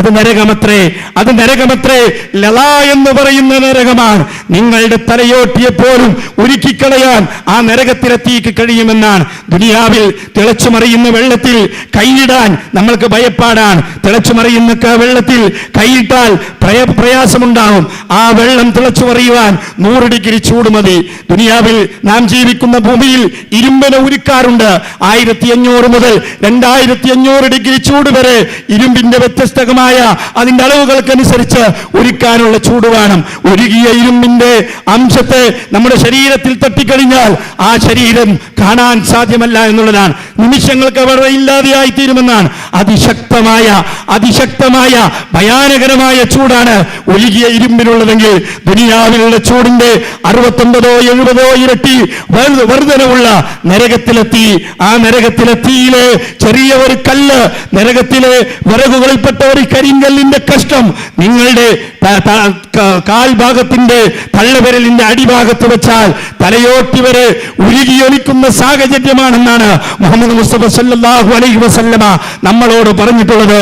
അത് നരകമത്രേ അത് നരകമത്രേ. ലള എന്ന് പറയുന്ന നരകമാണ്. നിങ്ങളുടെ തലയോട്ടിയെപ്പോലും ഉരുക്കിക്കളയാൻ ആ നരകത്തിലെത്തിക്ക് കഴിയുമെന്നാണ്. ദുനിയാവിൽ തിളച്ചുമറിയുന്ന വെള്ളത്തിൽ കൈയിടാൻ നമ്മൾക്ക് ഭയപ്പാടാണ്. തിളച്ചുമറിയുന്ന വെള്ളത്തിൽ കൈയിട്ടാൽ പ്രയ പ്രയാസമുണ്ടാവും ആ വെള്ളം തിളച്ചു മറിയുവാൻ നൂറ് ഡിഗ്രി ചൂട് മതി. ദുനിയാവിൽ നാം ജീവിക്കുന്ന ഭൂമിയിൽ ഇരുമ്പിനെ ഉരുക്കാറുണ്ട്. ആയിരത്തി അഞ്ഞൂറ് മുതൽ രണ്ടായിരത്തി അഞ്ഞൂറ് ഡിഗ്രി ചൂട് വരെ ഇരുമ്പിന്റെ വ്യത്യസ്തമായ അതിന്റെ അളവുകൾക്കനുസരിച്ച് ഒരുക്കാനുള്ള ചൂട് വേണം. ഒരുകിയ ഇരുമ്പിന്റെ അംശത്തെ നമ്മുടെ ശരീരത്തിൽ തട്ടിക്കഴിഞ്ഞാൽ ആ ശരീരം കാണാൻ സാധ്യമല്ല എന്നുള്ളതാണ്. നിമിഷങ്ങൾക്ക് അവരുടെ ഇല്ലാതെയായി തീരുമെന്നാണ് അതിശക്തമായ അതിശക്തമായ ഭയാനകരമായ ചൂടാണ് ഒഴുകിയ ഇരുമ്പിനുള്ളതെങ്കിൽ ദുനിയാവിലുള്ള ചൂടിന്റെ അറുപത്തൊമ്പതോ എഴുപതോ ഇരട്ടി വർധ- വർധനവുള്ള നരകത്തിലെത്തി. ആ നരകത്തിലെത്തിയിലെ ചെറിയ ഒരു കല്ല് നരകത്തിലെ വിറകുകളിൽപ്പെട്ട ഒരു കരിങ്കല്ലിന്റെ കഷ്ടം നിങ്ങളുടെ കാൽഭാഗത്തിന്റെ പള്ളവരലിന്റെ അടിഭാഗത്ത് വെച്ചാൽ തലയോട്ടി വരെ ഉരുകിയൊലിക്കുന്ന സാഹചര്യമാണെന്നാണ് മുഹമ്മദ് മുസ്തഫ സല്ലാഹു അലൈഹി വസല്ലമ നമ്മളോട് പറഞ്ഞിട്ടുള്ളത്.